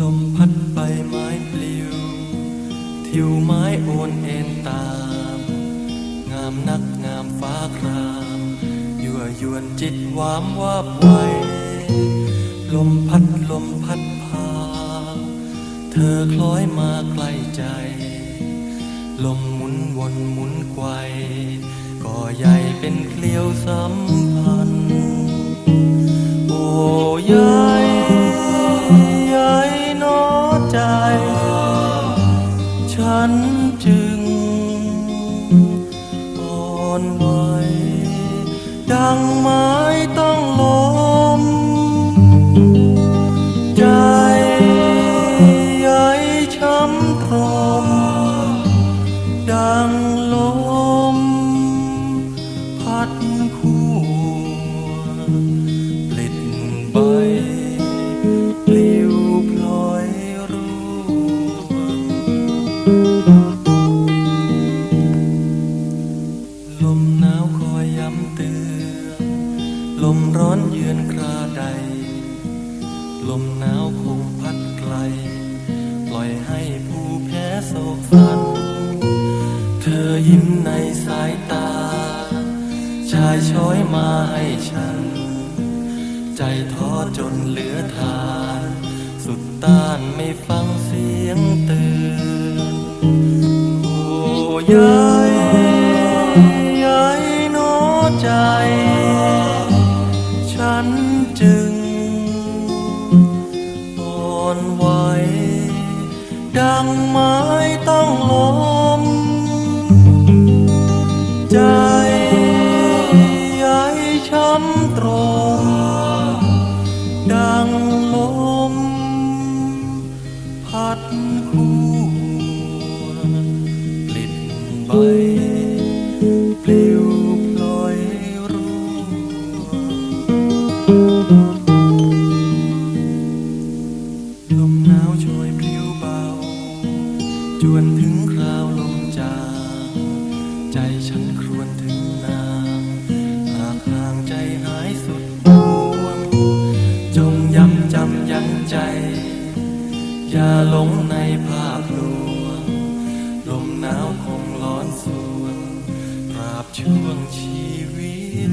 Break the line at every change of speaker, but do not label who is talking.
ลมพัดใบไม้ปลิว ทิวไม้โอนเอ็นตาม งามนักงามฟ้าคราม ยั่วยวนจิตวามวาบไวลมพัดลมพัดพา เธอคล้อยมาใกล้ใจ ลมหมุนวนหมุนไกว สัมพันธ์โอ้ยายยายนอใจ ฉันจึงอ่อนไหวดังไม้ต้องล เตือนลมร้อนเยือนคราใดลมหนาวคงพัดไกล ปล่อยให้ผู้แพ้โศกสัน เธอยิ้มในสายตา ชายช้อยมาให้ฉัน ใจท้อจนเหลือทาน สุดต้านไม่ฟังเสียงเตือนโอ้ยา ใจ ฉันจึงอ่อนไหวดังไม้ต้องลม ใจใหญ่ช้ำตรง ดังลม พัดคู่ปลิดใบาวช่วยปลิวเบา จวนถึงคราวลมจางใจฉันครวญถึงนางหากห่างใจหายสุดดวง จงย้ำจำยั้งใจ อย่าหลงในภาพลวงลมหนาวคงร้อนสวนตราบช่วงชีวิต